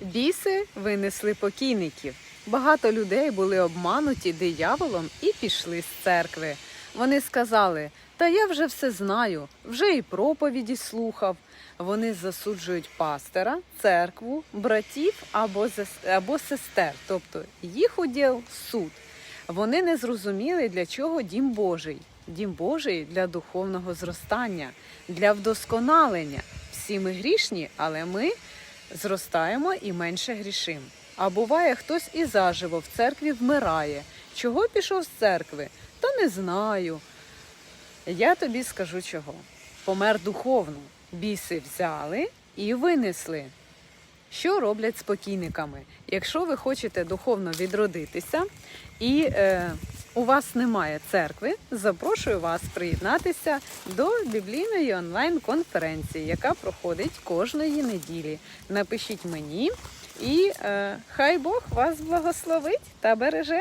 Біси винесли покійників. Багато людей були обмануті дияволом і пішли з церкви. Вони сказали: Та я вже все знаю, вже і проповіді слухав. Вони засуджують пастора, церкву, братів або, або сестер, тобто їх уділ суд. Вони не зрозуміли, для чого дім Божий. Дім Божий для духовного зростання, для вдосконалення. Всі ми грішні, але ми зростаємо і менше грішим. А буває, хтось і заживо в церкві вмирає. Чого пішов з церкви? Та не знаю. Я тобі скажу чого. Помер духовно. Біси взяли і винесли. Що роблять з покійниками? Якщо ви хочете духовно відродитися і е, у вас немає церкви, запрошую вас приєднатися до біблійної онлайн-конференції, яка проходить кожної неділі. Напишіть мені, і е, хай Бог вас благословить та береже.